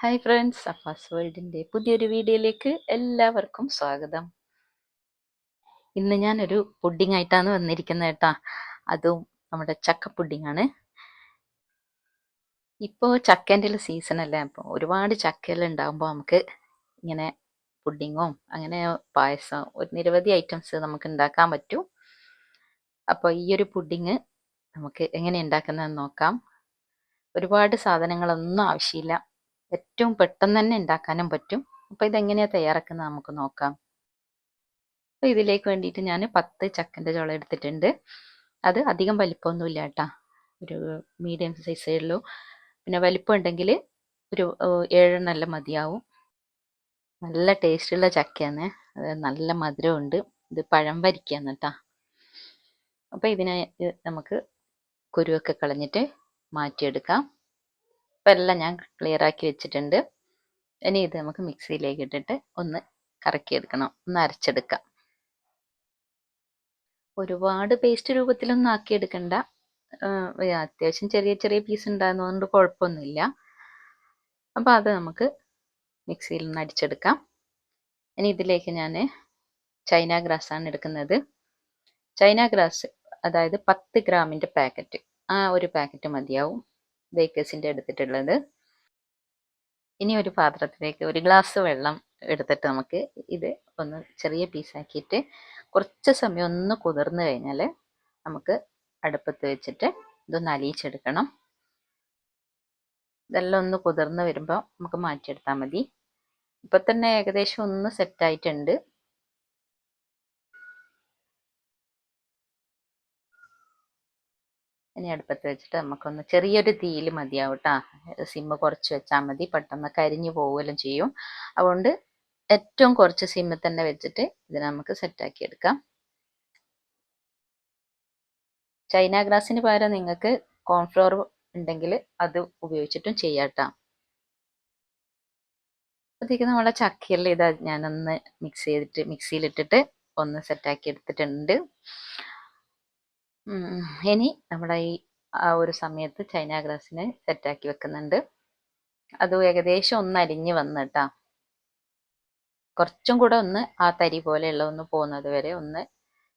Hi friends Afaz വേൾഡിന്റെ പുതിയൊരു വീഡിയോയിലേക്ക് എല്ലാവർക്കും സ്വാഗതം. ഇന്ന് ഞാനൊരു പുഡിംഗ് ആയിട്ടാണ് വന്നിരിക്കുന്നത് കേട്ടോ. അതും നമ്മുടെ ചക്ക പുഡിംഗ് ആണ്. ഇപ്പോൾ ചക്കേന്റെ സീസൺ അല്ലേ? അപ്പോൾ ഒരുപാട് ചക്കയെല്ലാം ഉണ്ടാകുമ്പോൾ നമുക്ക് ഇങ്ങനെ പുഡിങ്ങും അങ്ങനെ പായസം ഒരു നിരവധി ഐറ്റംസ് നമുക്ക് ഉണ്ടാക്കാൻ പറ്റും. അപ്പോൾ ഈ ഒരു പുഡിങ് നമുക്ക് എങ്ങനെ ഉണ്ടാക്കുന്നതെന്ന് നോക്കാം. ഒരുപാട് സാധനങ്ങളൊന്നും ആവശ്യമില്ല. ഏറ്റവും പെട്ടെന്ന് തന്നെ ഉണ്ടാക്കാനും പറ്റും. അപ്പോൾ ഇതെങ്ങനെയാണ് തയ്യാറാക്കുന്നത് നമുക്ക് നോക്കാം. അപ്പോൾ ഇതിലേക്ക് വേണ്ടിയിട്ട് ഞാൻ പത്ത് ചക്കന്റെ ചുള എടുത്തിട്ടുണ്ട്. അത് അധികം വലിപ്പമൊന്നുമില്ല കേട്ടാ. ഒരു മീഡിയം സൈസേ ഉള്ളൂ. പിന്നെ വലിപ്പം ഉണ്ടെങ്കിൽ ഒരു ഏഴെണ്ണെല്ലാം മതിയാവും. നല്ല ടേസ്റ്റുള്ള ചക്കയാണ്. അത് നല്ല മധുരമുണ്ട് ഇത് പഴം വരിക്കാന്ന് കേട്ടാ. അപ്പോൾ ഇതിനെ നമുക്ക് കുരുവൊക്കെ കളഞ്ഞിട്ട് മാറ്റിയെടുക്കാം. ഇപ്പം എല്ലാം ഞാൻ ക്ലിയർ ആക്കി വെച്ചിട്ടുണ്ട്. ഇനി ഇത് നമുക്ക് മിക്സിയിലേക്ക് ഇട്ടിട്ട് ഒന്ന് കറക്കിയെടുക്കണം. ഒന്ന് അരച്ചെടുക്കാം. ഒരുപാട് പേസ്റ്റ് രൂപത്തിലൊന്നും ആക്കിയെടുക്കണ്ട. അത്യാവശ്യം ചെറിയ ചെറിയ പീസ് ഉണ്ടാകുന്നതുകൊണ്ട് കുഴപ്പമൊന്നുമില്ല. അപ്പം അത് നമുക്ക് മിക്സിയിൽ നിന്ന് അടിച്ചെടുക്കാം. ഇനി ഇതിലേക്ക് ഞാൻ ചൈന ഗ്രാസ് ആണ് എടുക്കുന്നത്. ചൈന ഗ്രാസ് അതായത് പത്ത് ഗ്രാമിന്റെ പാക്കറ്റ്. ആ ഒരു പാക്കറ്റ് മതിയാവും. ബേക്കേഴ്സിന്റെ എടുത്തിട്ടുള്ളത്. ഇനി ഒരു പാത്രത്തിലേക്ക് ഒരു ഗ്ലാസ് വെള്ളം എടുത്തിട്ട് നമുക്ക് ഇത് ഒന്ന് ചെറിയ പീസാക്കിയിട്ട് കുറച്ച് സമയം ഒന്ന് കുതിർന്നു കഴിഞ്ഞാൽ നമുക്ക് അടുപ്പത്ത് വെച്ചിട്ട് ഇതൊന്ന് അലിയിച്ചെടുക്കണം. ഇതെല്ലാം ഒന്ന് കുതിർന്ന് വരുമ്പോൾ നമുക്ക് മാറ്റിയെടുത്താൽ മതി. ഇപ്പം തന്നെ ഏകദേശം ഒന്ന് സെറ്റായിട്ടുണ്ട് ഇനി അടുപ്പത്ത് വെച്ചിട്ട് നമുക്കൊന്ന് ചെറിയൊരു തീയിൽ മതിയാവും കേട്ടോ സിമ്മ് കുറച്ച് വെച്ചാൽ മതി. പെട്ടെന്ന് കരിഞ്ഞു പോവുകയെല്ലാം ചെയ്യും. അതുകൊണ്ട് ഏറ്റവും കുറച്ച് സിമ്മിൽ തന്നെ വെച്ചിട്ട് ഇതിനെ നമുക്ക് സെറ്റാക്കി എടുക്കാം. ചൈന ഗ്രാസിന് പകരം നിങ്ങൾക്ക് കോൺഫ്ലോർ ഉണ്ടെങ്കിൽ അത് ഉപയോഗിച്ചിട്ടും ചെയ്യാം കേട്ടോ അപ്പോഴത്തേക്ക് നമ്മളെ ചക്കയെല്ലാം ഇതാ ഞാനൊന്ന് മിക്സ് ചെയ്തിട്ട് മിക്സിയിലിട്ടിട്ട് ഒന്ന് സെറ്റാക്കി എടുത്തിട്ടുണ്ട്. ഇനി നമ്മുടെ ഈ ആ ഒരു സമയത്ത് ചൈന ഗ്രാസിനെ സെറ്റാക്കി വെക്കുന്നുണ്ട്. അത് ഏകദേശം ഒന്ന് അരിഞ്ഞ് വന്ന് കേട്ടാ കുറച്ചും കൂടെ ഒന്ന് ആ തരി പോലെയുള്ള ഒന്ന് പോകുന്നത് വരെ ഒന്ന്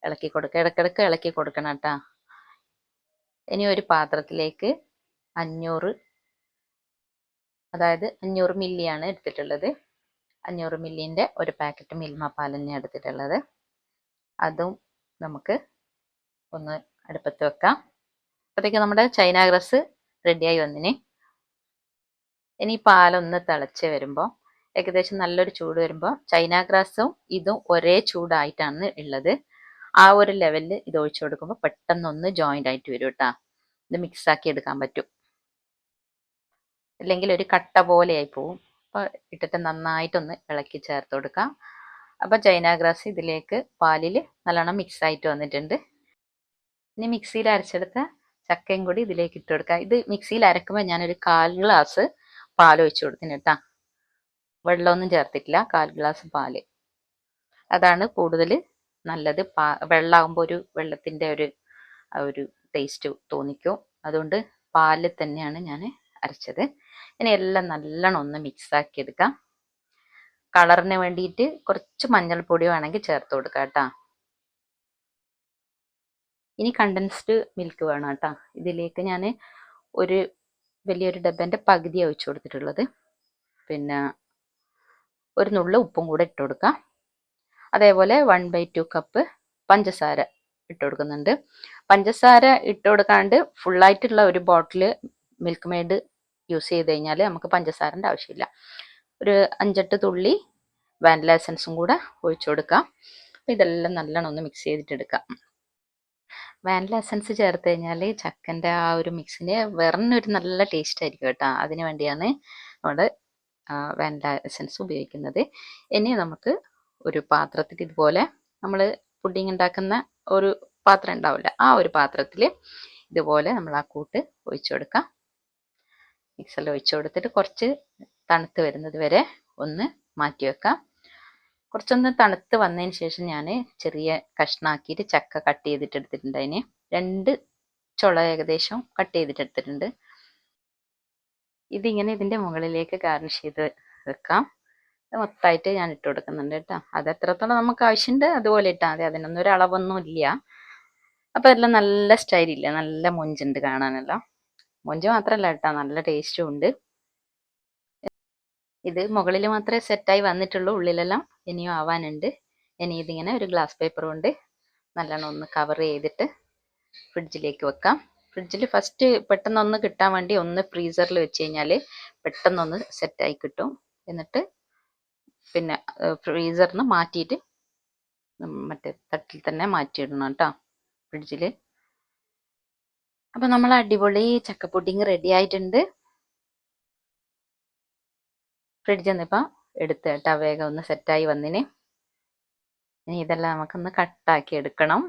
ഇളക്കി കൊടുക്കുക ഇടക്കിടക്ക് ഇളക്കി കൊടുക്കണം കേട്ടാ ഇനി ഒരു പാത്രത്തിലേക്ക് അഞ്ഞൂറ് അതായത് അഞ്ഞൂറ് മില്ലിയാണ് എടുത്തിട്ടുള്ളത്. അഞ്ഞൂറ് മില്ലിന്റെ ഒരു പാക്കറ്റ് മിൽമ പാൽ തന്നെയാണ് എടുത്തിട്ടുള്ളത്. അതും നമുക്ക് ഒന്ന് അടുപ്പത്ത് വെക്കാം. അപ്പോഴത്തേക്ക് നമ്മുടെ ചൈന ഗ്രസ് റെഡിയായി വന്നിന്. ഇനി പാലൊന്ന് തിളച്ച് വരുമ്പോൾ ഏകദേശം നല്ലൊരു ചൂട് വരുമ്പോൾ ചൈന ഗ്രാസും ഇതും ഒരേ ചൂടായിട്ടാണ് ഉള്ളത്. ആ ഒരു ലെവലിൽ ഇത് ഒഴിച്ചു കൊടുക്കുമ്പോൾ പെട്ടെന്നൊന്ന് ജോയിന്റ് ആയിട്ട് വരും കേട്ടോ ഇത് മിക്സ് ആക്കി എടുക്കാൻ പറ്റും. അല്ലെങ്കിൽ ഒരു കട്ട പോലെയായി പോവും. അപ്പോൾ ഇട്ടിട്ട് നന്നായിട്ടൊന്ന് ഇളക്കി ചേർത്ത് കൊടുക്കാം. അപ്പോൾ ചൈന ഗ്രാസ് ഇതിലേക്ക് പാലിൽ നല്ലോണം മിക്സ് ആയിട്ട് വന്നിട്ടുണ്ട്. ഇനി മിക്സിയിൽ അരച്ചെടുത്ത ചക്കയും കൂടി ഇതിലേക്ക് ഇട്ട് കൊടുക്കാം. ഇത് മിക്സിയിൽ അരക്കുമ്പോൾ ഞാനൊരു കാൽ ഗ്ലാസ് പാൽ ഒഴിച്ചു കൊടുത്തിന് കേട്ടാ വെള്ളമൊന്നും ചേർത്തിട്ടില്ല. കാൽ ഗ്ലാസ് പാൽ. അതാണ് കൂടുതൽ നല്ലത്. പാ വെള്ളമാകുമ്പോൾ ഒരു വെള്ളത്തിന്റെ ഒരു ഒരു ടേസ്റ്റ് തോന്നിക്കും. അതുകൊണ്ട് പാലിൽ തന്നെയാണ് ഞാൻ അരച്ചത്. ഇനി എല്ലാം നല്ലോണം ഒന്ന് മിക്സ് ആക്കി എടുക്കാം. കളറിന് വേണ്ടിയിട്ട് കുറച്ച് മഞ്ഞൾപ്പൊടി വേണമെങ്കിൽ ചേർത്ത് കൊടുക്കാം കേട്ടോ ഇനി കണ്ടൻസ്ഡ് മിൽക്ക് വേണം കേട്ടോ. ഇതിലേക്ക് ഞാൻ ഒരു വലിയൊരു ഡബ്ബന്റെ പകുതി ഒഴിച്ചു കൊടുത്തിട്ടുള്ളത്. പിന്നെ ഒരു നുള്ള ഉപ്പും കൂടെ ഇട്ട് കൊടുക്കാം. അതേപോലെ വൺ ബൈ ടു കപ്പ് പഞ്ചസാര ഇട്ട് കൊടുക്കുന്നുണ്ട്. പഞ്ചസാര ഇട്ട് കൊടുക്കാണ്ട് ഫുള്ളായിട്ടുള്ള ഒരു ബോട്ടിൽ മിൽക്ക് മെയ്ഡ് യൂസ് ചെയ്ത് കഴിഞ്ഞാൽ നമുക്ക് പഞ്ചസാരന്റെ ആവശ്യമില്ല. ഒരു അഞ്ചെട്ട് തുള്ളി വാനില എസൻസും കൂടെ ഒഴിച്ചു കൊടുക്കാം. ഇതെല്ലാം നല്ലോണം ഒന്ന് മിക്സ് ചെയ്തിട്ടെടുക്കാം വാനില എസൻസ് ചേർത്ത് കഴിഞ്ഞാൽ ചക്കന്റെ ആ ഒരു മിക്സിന് വേറൊരു നല്ല ടേസ്റ്റ് ആയിരിക്കും കേട്ടോ. അതിന് വേണ്ടിയാണ് നമ്മുടെ വാനില എസൻസ് ഉപയോഗിക്കുന്നത്. ഇനി നമുക്ക് ഒരു പാത്രത്തിൽ ഇതുപോലെ നമ്മൾ പുഡിങ് ഉണ്ടാക്കുന്ന ഒരു പാത്രം ഉണ്ടാവില്ല ആ ഒരു പാത്രത്തിൽ ഇതുപോലെ നമ്മൾ ആ കൂട്ട് ഒഴിച്ചു കൊടുക്കാം. മിക്സറിൽ ഒഴിച്ചു കൊടുത്തിട്ട് കുറച്ച് തണുത്ത് വരുന്നത് വരെ ഒന്ന് മാറ്റി വെക്കാം. കുറച്ചൊന്ന് തണുത്ത് വന്നതിന് ശേഷം ഞാൻ ചെറിയ കഷ്ണാക്കിയിട്ട് ചക്ക കട്ട് ചെയ്തിട്ട് എടുത്തിട്ടുണ്ട് അതിന്. രണ്ട് ചുള ഏകദേശം കട്ട് ചെയ്തിട്ട് എടുത്തിട്ടുണ്ട് ഇതിങ്ങനെ ഇതിന്റെ മുകളിലേക്ക് ഗാർണിഷ് ചെയ്ത് വെക്കാം. മൊത്തമായിട്ട് ഞാൻ ഇട്ട് കൊടുക്കുന്നുണ്ട് കേട്ടോ. അത് എത്രത്തോളം നമുക്ക് ആവശ്യമുണ്ട് അതുപോലെ ഇട്ടാൽ മതി. അതിനൊന്നും ഒരു അളവൊന്നും ഇല്ല അപ്പോൾ എല്ലാം നല്ല സ്റ്റൈലില്ല നല്ല മൊഞ്ചുണ്ട് കാണാനെല്ലാം. മൊഞ്ച് മാത്രമല്ല കേട്ടോ. നല്ല ടേസ്റ്റും ഉണ്ട്. ഇത് മുകളിൽ മാത്രമേ സെറ്റായി വന്നിട്ടുള്ളൂ ഉള്ളിലെല്ലാം ഇനിയും ആവാനുണ്ട്. ഇനി ഇതിങ്ങനെ ഒരു ഗ്ലാസ് പേപ്പർ കൊണ്ട് നല്ലോണം ഒന്ന് കവർ ചെയ്തിട്ട് ഫ്രിഡ്ജിലേക്ക് വെക്കാം. ഫ്രിഡ്ജിൽ ഫസ്റ്റ് പെട്ടെന്നൊന്ന് കിട്ടാൻ വേണ്ടി ഒന്ന് ഫ്രീസറിൽ വെച്ച് കഴിഞ്ഞാൽ പെട്ടെന്നൊന്ന് സെറ്റായി കിട്ടും. എന്നിട്ട് പിന്നെ ഫ്രീസറിൽ നിന്ന് മാറ്റിയിട്ട് മറ്റേ തട്ടിൽ തന്നെ മാറ്റിയിടണം കേട്ടോ ഫ്രിഡ്ജിൽ അപ്പം നമ്മൾ അടിപൊളി ചക്ക പുഡിങ് റെഡി ആയിട്ടുണ്ട്. ഫ്രിഡ്ജിൽ നിന്ന് ഇപ്പം എടുത്ത് കേട്ടോ വേഗം ഒന്ന് സെറ്റായി വന്നിന്. ഇനി ഇതെല്ലാം നമുക്കൊന്ന് കട്ടാക്കി എടുക്കണം.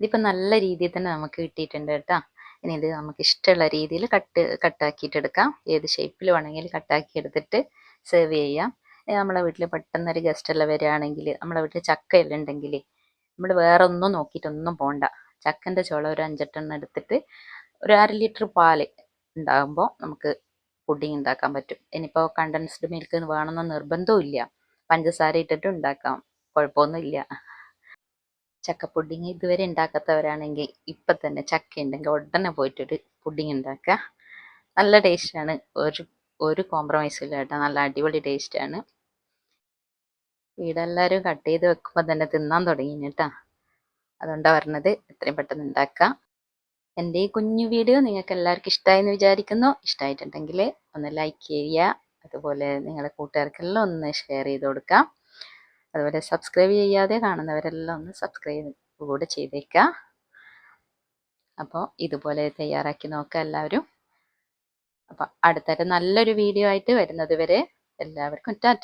ഇതിപ്പോൾ നല്ല രീതിയിൽ തന്നെ നമുക്ക് കിട്ടിയിട്ടുണ്ട് കേട്ടോ. ഇനി ഇത് നമുക്ക് ഇഷ്ടമുള്ള രീതിയിൽ കട്ട് കട്ടാക്കിയിട്ട് എടുക്കാം. ഏത് ഷേപ്പിൽ വേണമെങ്കിലും കട്ടാക്കി എടുത്തിട്ട് സെർവ് ചെയ്യാം. നമ്മളെ വീട്ടിൽ പെട്ടെന്നൊരു ഗസ്റ്റ് എല്ലാം വരികയാണെങ്കിൽ നമ്മളെ വീട്ടിൽ ചക്കയെല്ലാം ഉണ്ടെങ്കിൽ നമ്മൾ വേറെ ഒന്നും നോക്കിയിട്ടൊന്നും പോണ്ട. ചക്കന്റെ ചോള ഒരു അഞ്ചെട്ടെണ്ണം എടുത്തിട്ട് ഒരു അര ലിറ്റർ പാൽ ഉണ്ടാകുമ്പോൾ നമുക്ക് പുഡിങ് ഉണ്ടാക്കാൻ പറ്റും. ഇനിയിപ്പോൾ കണ്ടൻസ്ഡ് മിൽക്ക് വേണമെന്ന് നിർബന്ധവും ഇല്ല. പഞ്ചസാര ഇട്ടിട്ട് ഉണ്ടാക്കാം. കുഴപ്പമൊന്നുമില്ല ചക്ക പുഡിങ് ഇതുവരെ ഉണ്ടാക്കാത്തവരാണെങ്കിൽ ഇപ്പം തന്നെ ചക്ക ഉണ്ടെങ്കിൽ ഉടനെ പോയിട്ടൊരു പുഡിങ് ഉണ്ടാക്കുക. നല്ല ടേസ്റ്റാണ് ഒരു ഒരു കോംപ്രമൈസും ഇല്ല കേട്ടോ. നല്ല അടിപൊളി ടേസ്റ്റാണ് വീടെല്ലാവരും കട്ട് ചെയ്ത് വെക്കുമ്പോൾ തന്നെ തിന്നാൻ തുടങ്ങി കേട്ടോ. അതുകൊണ്ടാണ് പറഞ്ഞത് എത്രയും പെട്ടെന്ന് ഉണ്ടാക്കാം എന്റെ ഈ കുഞ്ഞു വീഡിയോ നിങ്ങൾക്ക് എല്ലാവർക്കും ഇഷ്ടമായി എന്ന് വിചാരിക്കുന്നു. ഇഷ്ടമായിട്ടുണ്ടെങ്കിൽ ഒന്ന് ലൈക്ക് ചെയ്യുക. അതുപോലെ നിങ്ങളുടെ കൂട്ടുകാർക്കെല്ലാം ഒന്ന് ഷെയർ ചെയ്ത് കൊടുക്കാം. അതുപോലെ സബ്സ്ക്രൈബ് ചെയ്യാതെ കാണുന്നവരെല്ലാം ഒന്ന് സബ്സ്ക്രൈബ് കൂടെ ചെയ്തേക്കുക. അപ്പോൾ ഇതുപോലെ തയ്യാറാക്കി നോക്കുക എല്ലാവരും. അപ്പോൾ അടുത്തൊരു നല്ലൊരു വീഡിയോ ആയിട്ട് വരുന്നത് വരെ എല്ലാവർക്കും ടാറ്റ.